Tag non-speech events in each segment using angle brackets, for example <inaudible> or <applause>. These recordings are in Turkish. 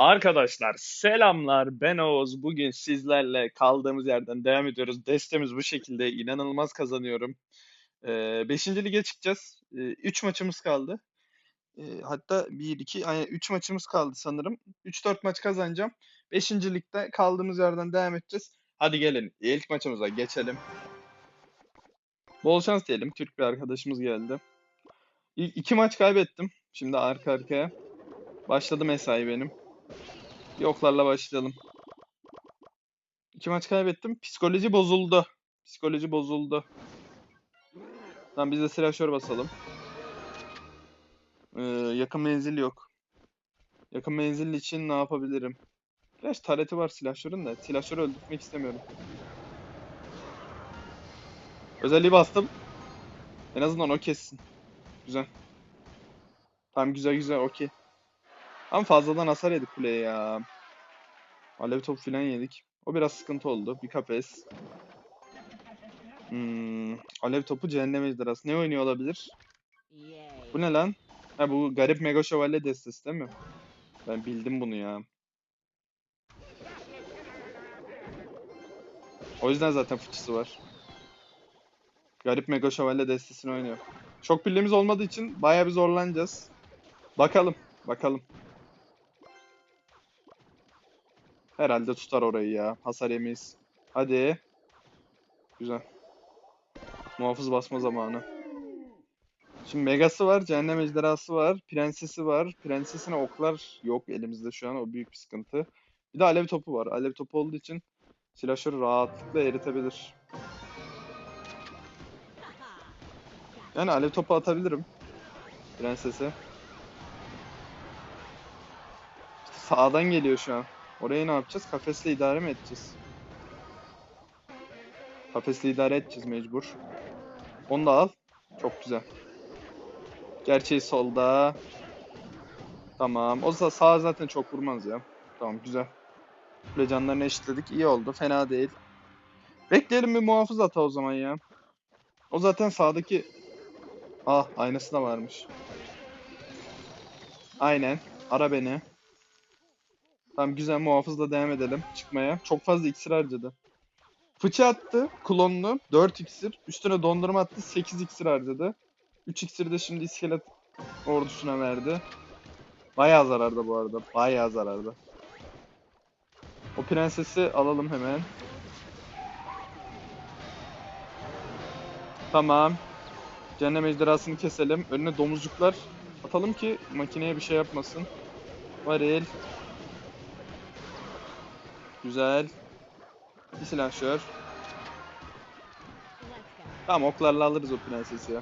Arkadaşlar selamlar ben Oğuz. Bugün sizlerle kaldığımız yerden devam ediyoruz. Destemiz bu şekilde inanılmaz kazanıyorum. Ee, 5. lige çıkacağız. 3 maçımız kaldı. Ee, hatta 1, 2, yani 3 maçımız kaldı sanırım. 3-4 maç kazanacağım. 5. ligde kaldığımız yerden devam edeceğiz. Hadi gelin ilk maçımıza geçelim. Bol şans diyelim. Türk bir arkadaşımız geldi. İlk iki maç kaybettim. Şimdi arka arkaya. Başladı mesai benim. Yoklarla başlayalım. İki maç kaybettim. Psikoloji bozuldu. Psikoloji bozuldu. Tamam biz de silahşör basalım. Ee, yakın menzil yok. Yakın menzil için ne yapabilirim? Gerçi tareti var silahşörün de. Silahşörü öldürtmek istemiyorum. Özelliği bastım. En azından o kessin. Güzel. Tamam güzel güzel okey. Ama fazladan hasar yedik kuleye ya. Alev top filan yedik. O biraz sıkıntı oldu. Bir kafes. Hmm, alev topu cehennem ejderhası. Ne oynuyor olabilir? Bu ne lan? Ha bu garip mega şövalye destesi değil mi? Ben bildim bunu ya. O yüzden zaten fıçısı var. Garip mega şövalye destesini oynuyor. Çok pillimiz olmadığı için bayağı bir zorlanacağız. Bakalım. Bakalım. Herhalde tutar orayı ya. Hasar yemeyiz. Hadi. Güzel. Muhafız basma zamanı. Şimdi Megası var, Cehennem Ejderhası var, Prensesi var. Prensesine oklar yok elimizde şu an. O büyük bir sıkıntı. Bir de alev topu var. Alev topu olduğu için silahşörü rahatlıkla eritebilir. Yani alev topu atabilirim. Prensesi. Sağdan geliyor şu an. Orayı ne yapacağız? Kafesle idare mi edeceğiz? Kafesle idare edeceğiz mecbur. Onu da al. Çok güzel. Gerçeği solda. Tamam. O da sağ zaten çok vurmaz ya. Tamam güzel. Canlarını eşitledik. İyi oldu. Fena değil. Bekleyelim bir muhafız ata o zaman ya. O zaten sağdaki... Ah aynası da varmış. Aynen. Ara beni. Tamam güzel muhafızla devam edelim çıkmaya. Çok fazla iksir harcadı. Fıçı attı klonlu 4 iksir. Üstüne dondurma attı 8 iksir harcadı. 3 iksir de şimdi iskelet ordusuna verdi. Bayağı zararda bu arada. Bayağı zararda. O prensesi alalım hemen. Tamam. Cehennem ejderhasını keselim. Önüne domuzcuklar atalım ki makineye bir şey yapmasın. Varil. Güzel. Bir silahşör. Tamam oklarla alırız o prensesi ya.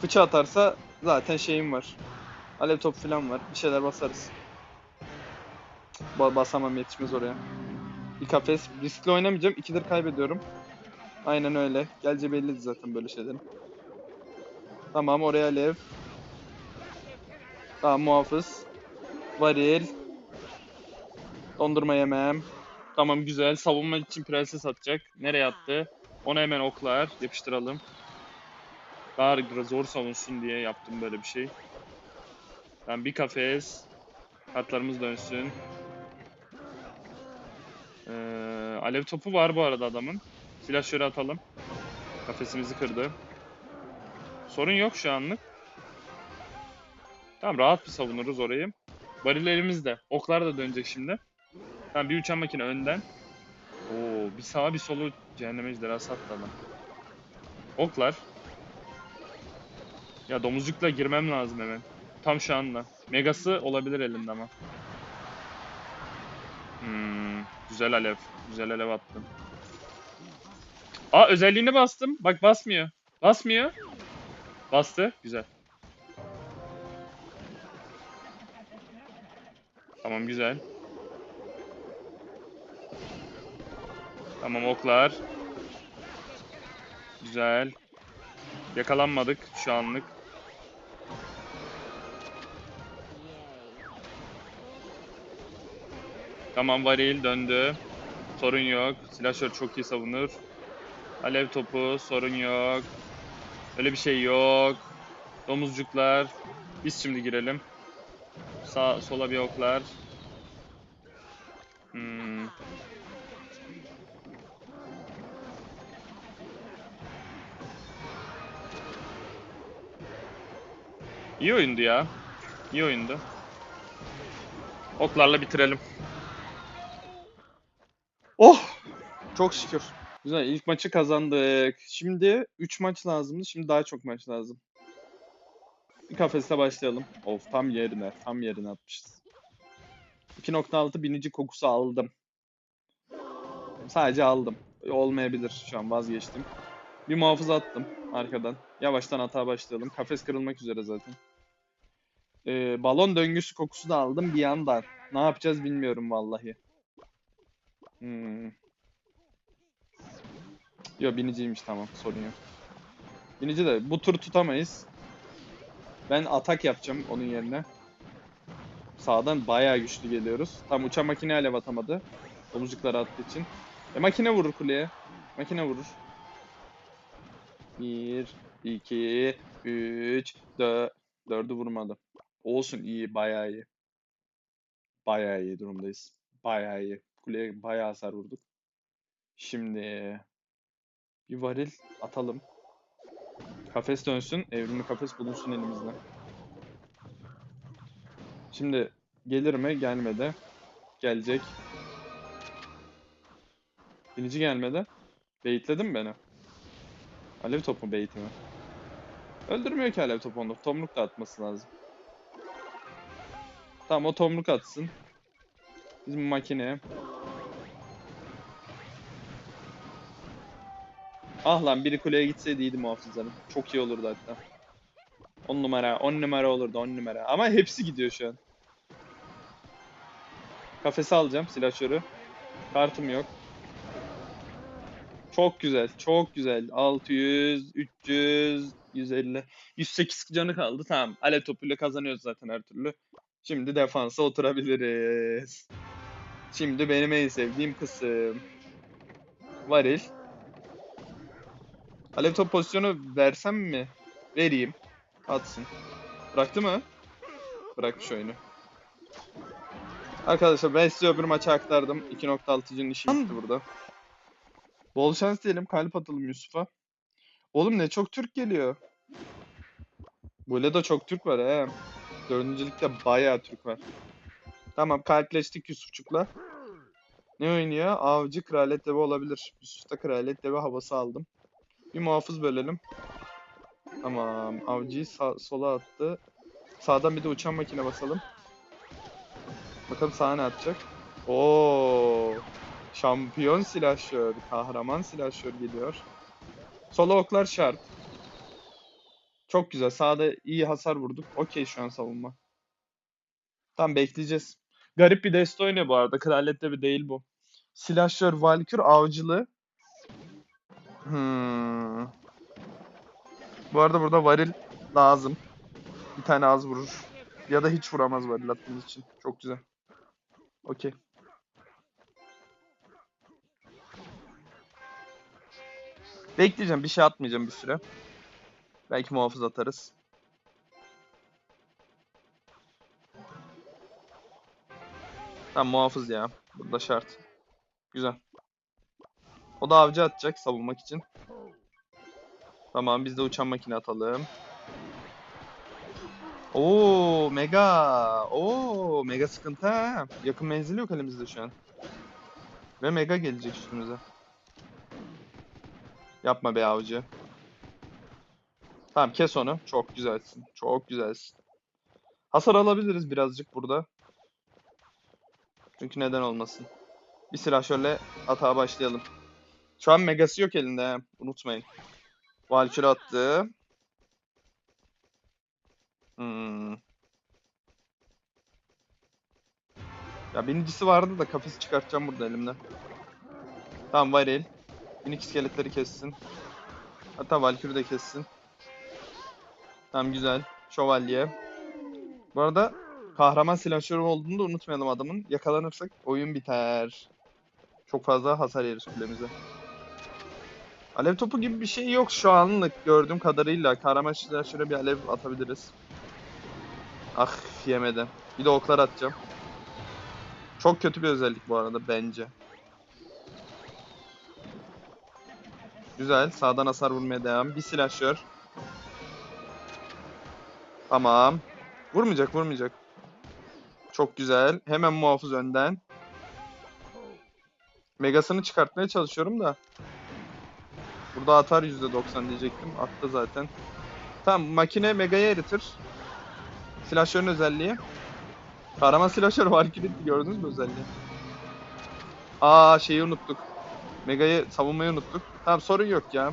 Fıçı atarsa zaten şeyim var. Alev top falan var. Bir şeyler basarız. Ba basamam yetişmez oraya. Bir kafes. Riskli oynamayacağım. İkidir kaybediyorum. Aynen öyle. Gelce belliydi zaten böyle şeylerin. Tamam oraya alev. Tamam muhafız. Varil. Dondurma yemem. Tamam güzel. Savunma için prenses atacak. Nereye attı? Ona hemen oklar. Yapıştıralım. Daha zor savunsun diye yaptım böyle bir şey. Tamam bir kafes. Kartlarımız dönsün. Ee, alev topu var bu arada adamın. Silah şöyle atalım. Kafesimizi kırdı. Sorun yok şu anlık. Tamam rahat bir savunuruz orayı. Varillerimiz de. Oklar da dönecek şimdi. Tamam bir uçan makine önden. Oo bir sağa bir solu cehennem ejderhası attı adam. Oklar. Ya domuzcukla girmem lazım hemen. Tam şu anda. Megası olabilir elimde ama. Hmm, güzel alev. Güzel alev attım. Aa özelliğini bastım. Bak basmıyor. Basmıyor. Bastı. Güzel. Tamam güzel. Tamam oklar. Güzel. Yakalanmadık şu anlık. Tamam varil döndü. Sorun yok. Silahşör çok iyi savunur. Alev topu sorun yok. Öyle bir şey yok. Domuzcuklar. Biz şimdi girelim. Sağ sola bir oklar. İyi oyundu ya. İyi oyundu. Oklarla bitirelim. Oh! Çok şükür. Güzel ilk maçı kazandık. Şimdi 3 maç lazımdı. Şimdi daha çok maç lazım. Kafeste başlayalım. Of tam yerine. Tam yerine atmışız. 2.6 binici kokusu aldım. Sadece aldım. Olmayabilir şu an vazgeçtim. Bir muhafız attım arkadan. Yavaştan hata başlayalım. Kafes kırılmak üzere zaten. Ee, balon döngüsü kokusu da aldım bir yandan. Ne yapacağız bilmiyorum vallahi. Hmm. Yo biniciymiş tamam sorun yok. Binici de bu tur tutamayız. Ben atak yapacağım onun yerine. Sağdan bayağı güçlü geliyoruz. Tam uçan makine alev atamadı. Domuzcukları attığı için. E makine vurur kuleye. Makine vurur. 1, 2, 3, 4. 4'ü vurmadı. Olsun iyi bayağı iyi. Bayağı iyi durumdayız. Bayağı iyi. Kuleye bayağı hasar vurduk. Şimdi bir varil atalım. Kafes dönsün. Evrimli kafes bulunsun elimizde. Şimdi gelir mi? Gelmedi. Gelecek. Binici gelmedi. Beyitledin mi beni? Alev topu beyti mi? Öldürmüyor ki alev topu onu. Tomruk da atması lazım. Tamam o tomruk atsın. Bizim makineye. Ah lan biri kuleye gitseydi iyiydi muhafızların. Çok iyi olurdu hatta. 10 numara, 10 numara olurdu 10 numara. Ama hepsi gidiyor şu an. Kafesi alacağım silahşörü. Kartım yok. Çok güzel, çok güzel. 600, 300, 150. 108 canı kaldı. Tamam. Alev topuyla kazanıyoruz zaten her türlü. Şimdi defansa oturabiliriz. Şimdi benim en sevdiğim kısım. Varil. Alev top pozisyonu versem mi? Vereyim. Atsın. Bıraktı mı? Bırakmış oyunu. Arkadaşlar ben size öbür maça aktardım. 2.6'cının işi bitti burada. Bol şans diyelim. Kalp atalım Yusuf'a. Oğlum ne çok Türk geliyor. Böyle de çok Türk var he. Dördüncülükte bayağı Türk var. Tamam kalpleştik Yusufçuk'la. Ne oynuyor? Avcı Kraliyet Devi olabilir. Yusuf'ta Kraliyet Devi havası aldım. Bir muhafız bölelim. Tamam. Avcıyı sağ, sola attı. Sağdan bir de uçan makine basalım. Bakalım sağa ne atacak. Oo, Şampiyon silahşör. Kahraman silahşör geliyor. Sola oklar şart. Çok güzel. Sağda iyi hasar vurduk. Okey şu an savunma. Tamam bekleyeceğiz. Garip bir deste oynuyor bu arada. Kraliyette bir değil bu. Silahşör, Valkür, Avcılı. Hmm. Bu arada burada varil lazım. Bir tane az vurur. Ya da hiç vuramaz varil attığımız için. Çok güzel. Okey. Bekleyeceğim. Bir şey atmayacağım bir süre. Belki muhafız atarız. Tamam muhafız ya. Burada şart. Güzel. O da avcı atacak savunmak için. Tamam biz de uçan makine atalım. Oo mega. Oo mega sıkıntı. Yakın menzili yok elimizde şu an. Ve mega gelecek üstümüze. Yapma be avcı. Tamam kes onu. Çok güzelsin. Çok güzelsin. Hasar alabiliriz birazcık burada. Çünkü neden olmasın. Bir silah şöyle atağa başlayalım. Şu an megası yok elinde. Unutmayın. Valkyrie attı. Hmm. Ya birincisi vardı da kafesi çıkartacağım burada elimde. Tamam Varil. Minik iskeletleri kessin. Hatta Valkyrie de kessin. Tamam güzel. Şövalye. Bu arada kahraman silahşörü olduğunu da unutmayalım adamın. Yakalanırsak oyun biter. Çok fazla hasar yeriz kulemize. Alev topu gibi bir şey yok şu anlık gördüğüm kadarıyla. Kahraman silahşöre bir alev atabiliriz. Ah yemedi. Bir de oklar atacağım. Çok kötü bir özellik bu arada bence. Güzel. Sağdan hasar vurmaya devam. Bir silahşör. Tamam. Vurmayacak, vurmayacak. Çok güzel. Hemen muhafız önden. Megasını çıkartmaya çalışıyorum da. Burada atar %90 diyecektim. Attı zaten. Tamam makine Mega'yı eritir. Silahşörün özelliği. Kahraman silahşör Valkyrie gördünüz mü özelliği? Aa şeyi unuttuk. Mega'yı savunmayı unuttuk. Tamam sorun yok ya.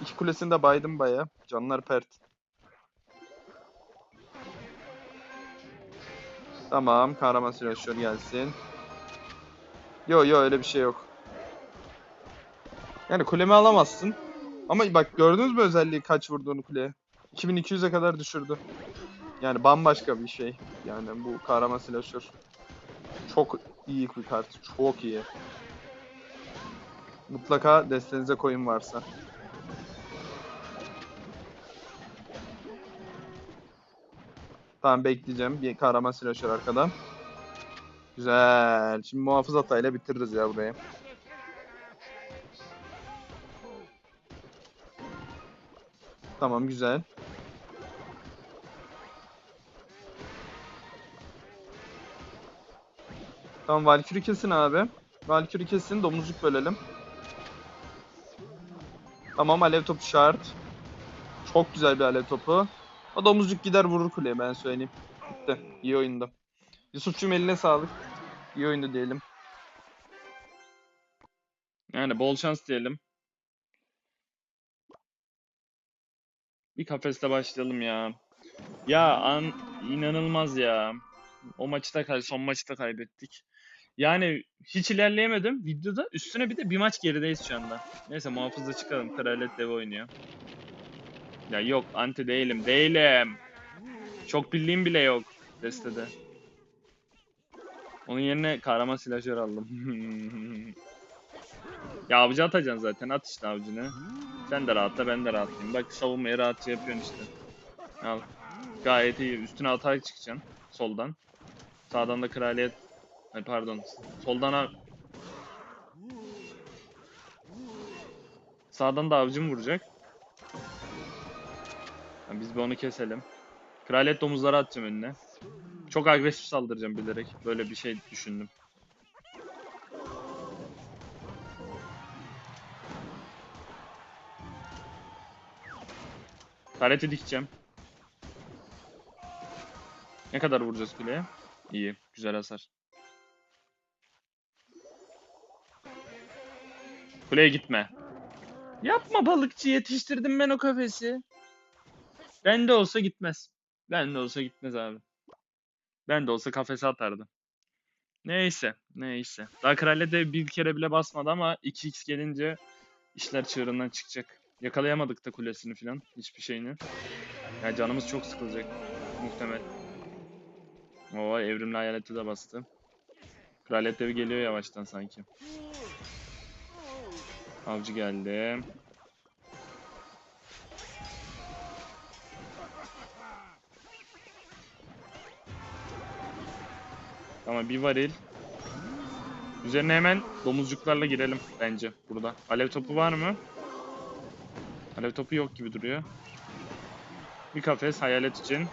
İki kulesini de baydım baya. Canlar pert. Tamam kahraman silahşör gelsin. Yo yo öyle bir şey yok. Yani kulemi alamazsın. Ama bak gördünüz mü özelliği kaç vurduğunu kuleye? 2200'e kadar düşürdü. Yani bambaşka bir şey. Yani bu kahraman silahşör. Çok iyi bir kart. Çok iyi. Mutlaka destenize koyun varsa. Tamam bekleyeceğim. Bir kahraman silahşör arkadan. Güzel. Şimdi muhafız hatayla bitiririz ya burayı. Tamam güzel. Tamam Valkyrie kesin abi. Valkyrie kesin domuzcuk bölelim. Tamam alev topu şart. Çok güzel bir alev topu. O domuzcuk gider vurur kuleye ben söyleyeyim. Bitti. İyi oyunda. Yusufçum eline sağlık. İyi oyundu diyelim. Yani bol şans diyelim. Bir kafeste başlayalım ya. Ya an inanılmaz ya. O maçı da kay son maçı da kaybettik. Yani hiç ilerleyemedim videoda. Üstüne bir de bir maç gerideyiz şu anda. Neyse muhafızda çıkalım. Kraliyet devi oynuyor. Ya yok anti değilim. Değilim. Çok bildiğim bile yok destede. Onun yerine kahraman silahşör aldım. <laughs> ya avcı atacaksın zaten. At işte avcını. Sen de rahatla ben de rahatlayayım. Bak savunmayı rahatça yapıyorsun işte. Al. Gayet iyi. Üstüne atak çıkacaksın. Soldan. Sağdan da kraliyet. Ay pardon. Soldan av... Sağdan da avcım vuracak. Ya biz bir onu keselim. Kraliyet domuzları atacağım önüne. Çok agresif saldıracağım bilerek. Böyle bir şey düşündüm. Kareti dikeceğim. Ne kadar vuracağız kuleye? İyi. Güzel hasar. Kuleye gitme. Yapma balıkçı yetiştirdim ben o kafesi. Ben de olsa gitmez. Ben de olsa gitmez abi. Ben de olsa kafese atardım. Neyse, neyse. Daha kraliyete bir kere bile basmadı ama 2x gelince işler çığırından çıkacak. Yakalayamadık da kulesini falan, hiçbir şeyini. Yani canımız çok sıkılacak muhtemel. Oo evrimli hayaleti de bastı. Kraliyet devi geliyor yavaştan sanki. Avcı geldi. Tamam bir varil. Üzerine hemen domuzcuklarla girelim bence burada. Alev topu var mı? Alev topu yok gibi duruyor. Bir kafes hayalet için.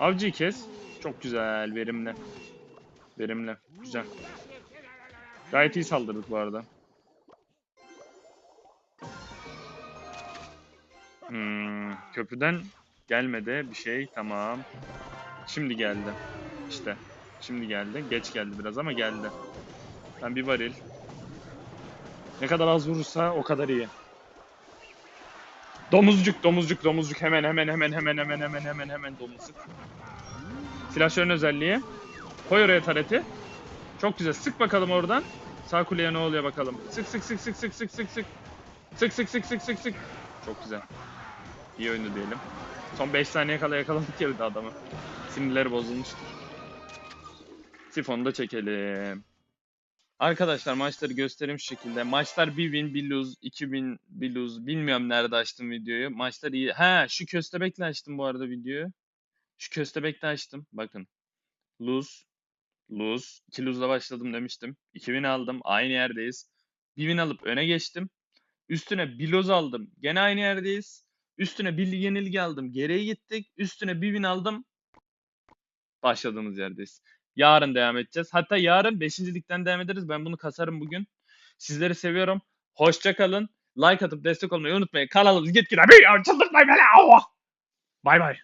Avcıyı kes. Çok güzel, verimli. Verimli, güzel. Gayet iyi saldırdık bu arada. Hmm, köprüden gelmedi bir şey, tamam. Şimdi geldi. İşte, şimdi geldi. Geç geldi biraz ama geldi. Ben bir varil. Ne kadar az vurursa o kadar iyi. Domuzcuk, domuzcuk, domuzcuk. Hemen, hemen, hemen, hemen, hemen, hemen, hemen, hemen domuzcuk. Silahşörün özelliği. Koy oraya tareti. Çok güzel. Sık bakalım oradan. Sağ kuleye ne oluyor bakalım. Sık sık sık sık sık sık sık sık. Sık sık sık sık sık sık. Çok güzel. İyi oyundu diyelim. Son 5 saniye kala yakaladık ya bir de adamı. Sinirleri bozulmuştur. Sifonu da çekelim. Arkadaşlar maçları göstereyim şu şekilde. Maçlar bir win, bir lose, iki win, bir lose. Bilmiyorum nerede açtım videoyu. Maçlar iyi. Ha şu köstebekle açtım bu arada videoyu. Şu köstebekle açtım. Bakın. Lose, Lose. 2 lose'la başladım demiştim. 2 win aldım. Aynı yerdeyiz. Bir win alıp öne geçtim. Üstüne bir lose aldım. Gene aynı yerdeyiz. Üstüne bir yenilgi aldım. Geriye gittik. Üstüne bir win aldım. Başladığımız yerdeyiz. Yarın devam edeceğiz. Hatta yarın 5. ligden devam ederiz. Ben bunu kasarım bugün. Sizleri seviyorum. Hoşça kalın. Like atıp destek olmayı unutmayın. Kanalımız gitgide bir çıldırtmayın beni. Bay bay.